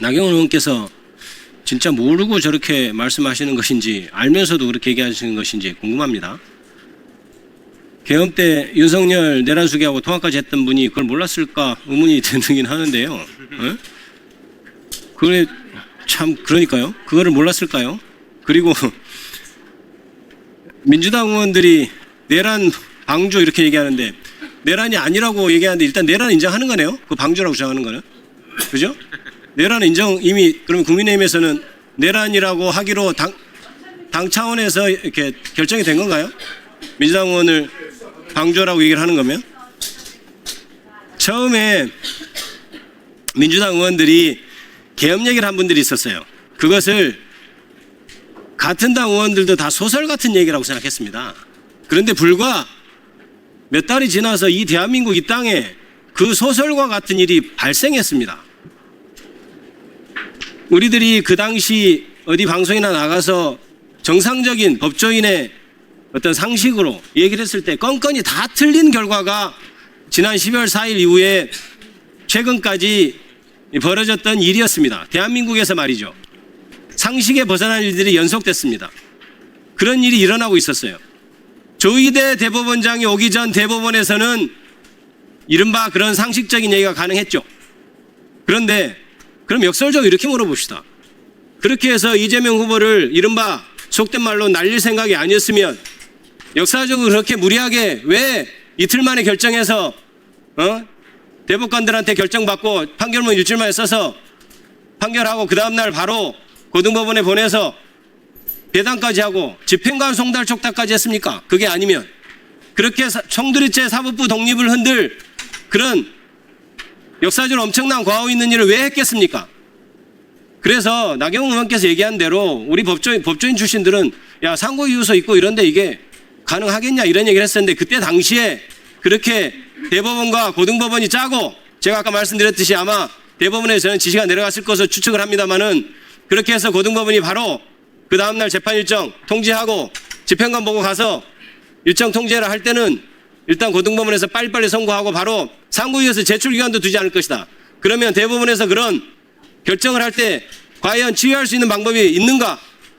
나경원 의원께서 진짜 모르고 저렇게 말씀하시는 것인지 알면서도 그렇게 얘기하시는 것인지 궁금합니다. 개헌 때 윤석열 내란수계하고 통화까지 했던 분이 그걸 몰랐을까 의문이 드긴 하는데요. 어? 그래 참 그러니까요. 그거를 몰랐을까요? 그리고 민주당 의원들이 내란 방조 이렇게 얘기하는데 내란이 아니라고 얘기하는데 일단 내란 인정하는 거네요. 그 방조라고 주장하는 거는 그죠? 내란 인정 이미 그러면 국민의힘에서는 내란이라고 하기로 당, 당 차원에서 이렇게 결정이 된 건가요? 민주당 의원을 방조라고 얘기를 하는 거면 처음에 민주당 의원들이 계엄 얘기를 한 분들이 있었어요. 그것을 같은 당 의원들도 다 소설 같은 얘기라고 생각했습니다. 그런데 불과 몇 달이 지나서 이 대한민국 이 땅에 그 소설과 같은 일이 발생했습니다. 우리들이 그 당시 어디 방송이나 나가서 정상적인 법조인의 어떤 상식으로 얘기를 했을 때 건건이 다 틀린 결과가 지난 12월 4일 이후에 최근까지 벌어졌던 일이었습니다. 대한민국에서 말이죠. 상식에 벗어난 일들이 연속됐습니다. 그런 일이 일어나고 있었어요. 조희대 대법원장이 오기 전 대법원에서는 이른바 그런 상식적인 얘기가 가능했죠. 그런데 그럼 역설적으로 이렇게 물어봅시다. 그렇게 해서 이재명 후보를 이른바 속된 말로 날릴 생각이 아니었으면 역사적으로 그렇게 무리하게 왜 이틀 만에 결정해서 어? 대법관들한테 결정받고 판결문 일주일 만에 써서 판결하고 그 다음날 바로 고등법원에 보내서 배당까지 하고 집행관 송달 촉탁까지 했습니까? 그게 아니면 그렇게 사- 총두리째 사법부 독립을 흔들 그런 역사적으로 엄청난 과오 있는 일을 왜 했겠습니까? 그래서 나경원 의원께서 얘기한 대로 우리 법조인, 법조인 출신들은 야 상고이유서 있고 이런데 이게 가능하겠냐 이런 얘기를 했었는데 그때 당시에 그렇게 대법원과 고등법원이 짜고 제가 아까 말씀드렸듯이 아마 대법원에서는 지시가 내려갔을 것으로 추측을 합니다만은 그렇게 해서 고등법원이 바로 그 다음날 재판 일정 통지하고 집행관 보고 가서 일정 통제를 할 때는 일단 고등법원에서 빨리빨리 선고하고 바로 상고이에서 제출 기간도 두지 않을 것이다. 그러면 대법원에서 그런 결정을 할 때 과연 치유할 수 있는 방법이 있는가?